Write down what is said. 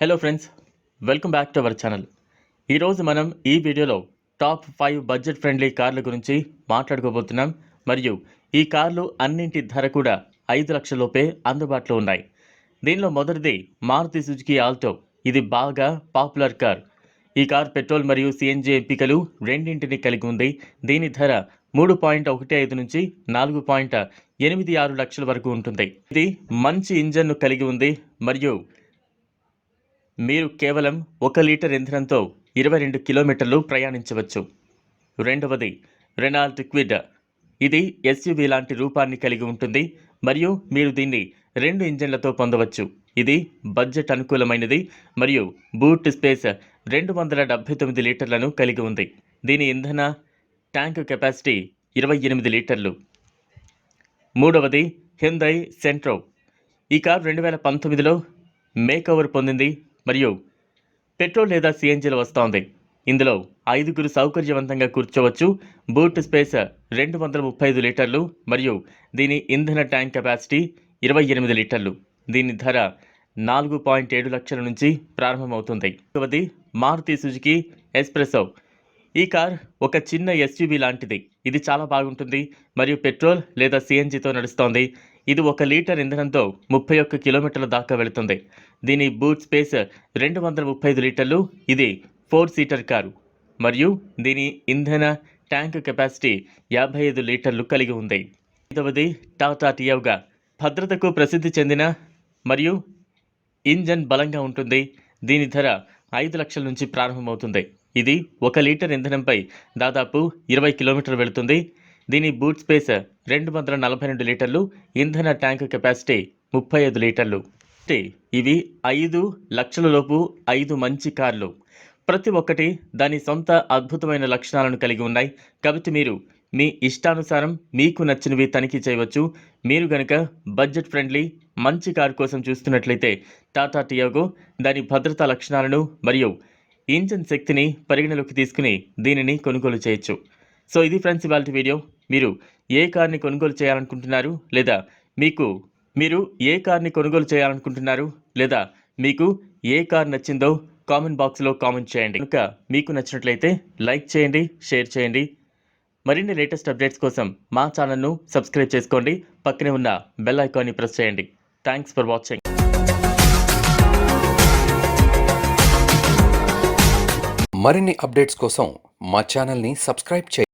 Hello friends welcome back to our channel ఈరోజు మనం ఈ వీడియోలో టాప్ ఫైవ్ బడ్జెట్ ఫ్రెండ్లీ కార్ల గురించి మాట్లాడుకోబోతున్నాం. మరియు ఈ కార్లు అన్నింటి ధర కూడా ఐదు లక్షలలోపే అందుబాటులో ఉన్నాయి. దీనిలో మొదటిది మారుతి సుజుకి ఆల్టో. ఇది బాగా పాపులర్ కార్. ఈ కార్ పెట్రోల్ మరియు సిఎన్జి ఎంపికలు రెండింటిని కలిగి ఉంది. దీని ధర మూడు పాయింట్ ఒకటి ఐదు నుంచి నాలుగు పాయింట్ ఎనిమిది ఆరు లక్షల వరకు ఉంటుంది. ఇది మంచి ఇంజన్ను కలిగి ఉంది. మరియు మీరు కేవలం ఒక లీటర్ ఇంధనంతో ఇరవై రెండు కిలోమీటర్లు ప్రయాణించవచ్చు. రెండవది రెనాల్ట్ క్విడ్ ఇది ఎస్యూవీ లాంటి రూపాన్ని కలిగి ఉంటుంది మరియు మీరు దీన్ని రెండు ఇంజన్లతో పొందవచ్చు. ఇది బడ్జెట్ అనుకూలమైనది మరియు బూట్ స్పేస్ రెండు వందల డెబ్బై తొమ్మిది లీటర్లను కలిగి ఉంది. దీని ఇంధన ట్యాంక్ కెపాసిటీ ఇరవై ఎనిమిది లీటర్లు. మూడవది హిందై సెంట్రో ఈ కార్ రెండు వేల పంతొమ్మిదిలో మేకఓవర్ పొందింది. మరియు పెట్రోల్ లేదా సిఎన్జీలు వస్తోంది. ఇందులో ఐదుగురు సౌకర్యవంతంగా కూర్చోవచ్చు. బూట్ స్పేస్ రెండు వందల ముప్పై ఐదు లీటర్లు మరియు దీని ఇంధన ట్యాంక్ కెపాసిటీ ఇరవై ఎనిమిది లీటర్లు. దీని ధర నాలుగు పాయింట్ ఏడు లక్షల నుంచి ప్రారంభమవుతుంది. రెండవది మారుతి సుజుకి ఎస్ప్రెసో ఈ కార్ ఒక చిన్న ఎస్యూబీ లాంటిది. ఇది చాలా బాగుంటుంది మరియు పెట్రోల్ లేదా సిఎన్జితో నడుస్తోంది. ఇది ఒక లీటర్ ఇంధనంతో ముప్పై ఒక్క కిలోమీటర్ల దాకా వెళుతుంది. దీని బూట్ స్పేస్ రెండు వందల ముప్పై ఐదు లీటర్లు. ఇది ఫోర్ సీటర్ కారు. మరియు దీని ఇంధన ట్యాంక్ కెపాసిటీ యాభై ఐదు లీటర్లు కలిగి ఉంది. ఐదవది టాటా టియోగా. భద్రతకు ప్రసిద్ధి చెందిన మరియు ఇంజన్ బలంగా ఉంటుంది. దీని ధర ఐదు లక్షల నుంచి ప్రారంభమవుతుంది. ఇది ఒక లీటర్ ఇంధనంపై దాదాపు ఇరవై కిలోమీటర్లు వెళుతుంది. దీని బూట్ స్పేస్ రెండు వందల నలభై రెండు లీటర్లు ఇంధన ట్యాంక్ కెపాసిటీ ముప్పై ఐదు లీటర్లు. ఇవి ఐదు లక్షల లోపు ఐదు మంచి కార్లు. ప్రతి ఒక్కటి దాని సొంత అద్భుతమైన లక్షణాలను కలిగి ఉన్నాయి. కాబట్టి మీరు మీ ఇష్టానుసారం మీకు నచ్చినవి తనిఖీ చేయవచ్చు. మీరు గనక బడ్జెట్ ఫ్రెండ్లీ మంచి కారు కోసం చూస్తున్నట్లయితే టాటా టియాగో దాని భద్రతా లక్షణాలను మరియు ఇంజన్ శక్తిని పరిగణలోకి తీసుకుని దీనిని కొనుగోలు చేయొచ్చు. సో ఇది ఫ్రెండ్స్ ఇవాళ వీడియో. మీరు ఏ కార్ని కొనుగోలు చేయాలనుకుంటున్నారు? లేదా మీకు మీరు ఏ కార్ని కొనుగోలు చేయాలనుకుంటున్నారు? లేదా మీకు ఏ కార్ నచ్చిందో కామెంట్ బాక్స్లో కామెంట్ చేయండి. కనుక మీకు నచ్చినట్లయితే లైక్ చేయండి షేర్ చేయండి. మరిన్ని లేటెస్ట్ అప్డేట్స్ కోసం మా ఛానల్ను సబ్స్క్రైబ్ చేసుకోండి. పక్కనే ఉన్న బెల్ ఐకాన్ని ప్రెస్ చేయండి. Thanks for watching. మరిన్ని అప్డేట్స్ కోసం మా ఛానల్ని సబ్స్క్రైబ్ చేయండి.